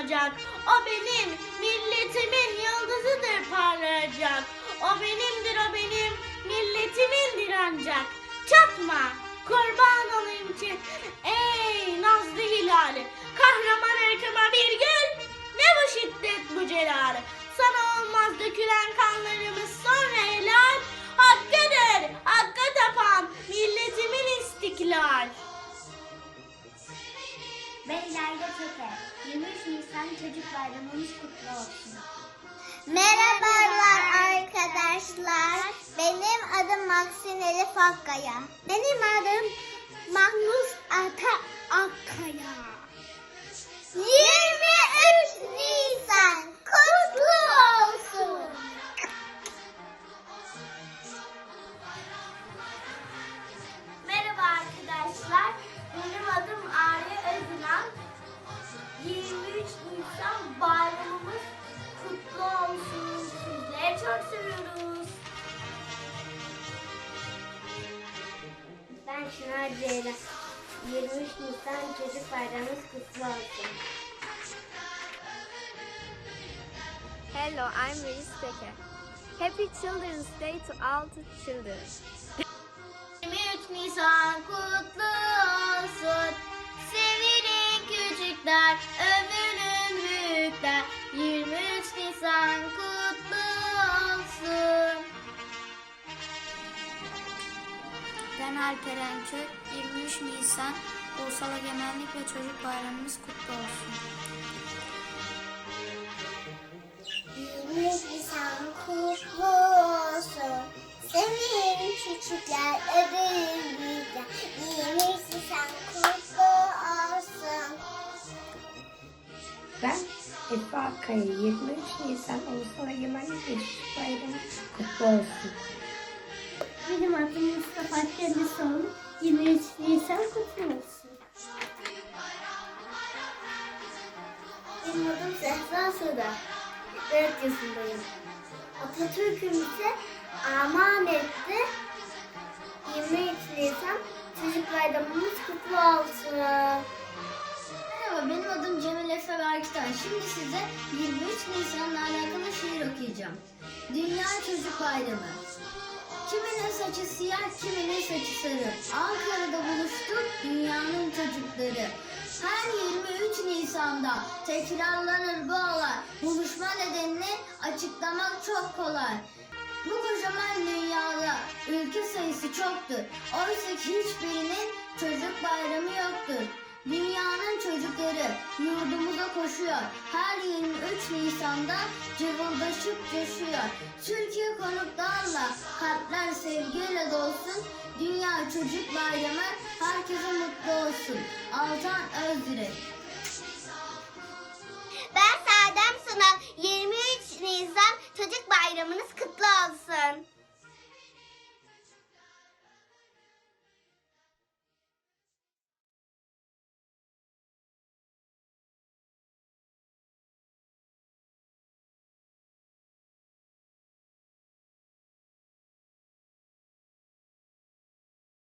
olacak. O benim, milletimin yıldızıdır parlayacak. O benimdir, o benim, Beylerde Tepe 23 Nisan Çocuk Bayramımız kutlu olsun. Merhabalar arkadaşlar. Benim adım Maksin Elif Akkaya. Benim adım Magnus Ata Akkaya. 23 Ceylan. 23 Nisan Çocuk Bayramımız kutlu olsun. Hello, I'm Reese Becker. Happy Children's Day to all the children. 23 Nisan kutlu olsun. Sevirin küçükler, övünün büyükler. 23 Nisan kutlu Ben Alperen Kök. 23 Nisan Ulusal Egemenlik ve Çocuk Bayramımız kutlu olsun. 23 Nisan kutlu olsun. Sevin küçükler, ödül büyükler. 23 Nisan kutlu olsun. Ben Efe Akkaya 23 Nisan Ulusal Egemenlik ve Çocuk Bayramı kutlu olsun. Mustafa Kendisoğlu. 23 Nisan kutlu olsun. Benim adım Zehra Söder. 4 yaşındayım. Atatürk'ümüze armağan etti. 23 Nisan Çocuk Bayramımız kutlu olsun. Merhaba benim adım Cemil Efe Berktan. Şimdi size 23 Nisan'la alakalı şiir okuyacağım. Dünya Çocuk Bayramı. Kiminin saçı siyah, kiminin saçı sarı. Ankara'da buluştuk dünyanın çocukları. Her 23 Nisan'da tekrarlanır bu olay. Buluşma nedenini açıklamak çok kolay. Bu kocaman dünyada ülke sayısı çoktur. Oysa ki hiçbirinin çocuk bayramı yoktur. Koşuyor. Her 23 Nisan'da cıvıldaşıp coşuyor. Türkiye konuklarla kalpler sevgiyle dolsun. Dünya Çocuk Bayramı herkese mutlu olsun. Altan Özdilek Ben Sadem Sunal. 23 Nisan Çocuk Bayramınız kutlu olsun.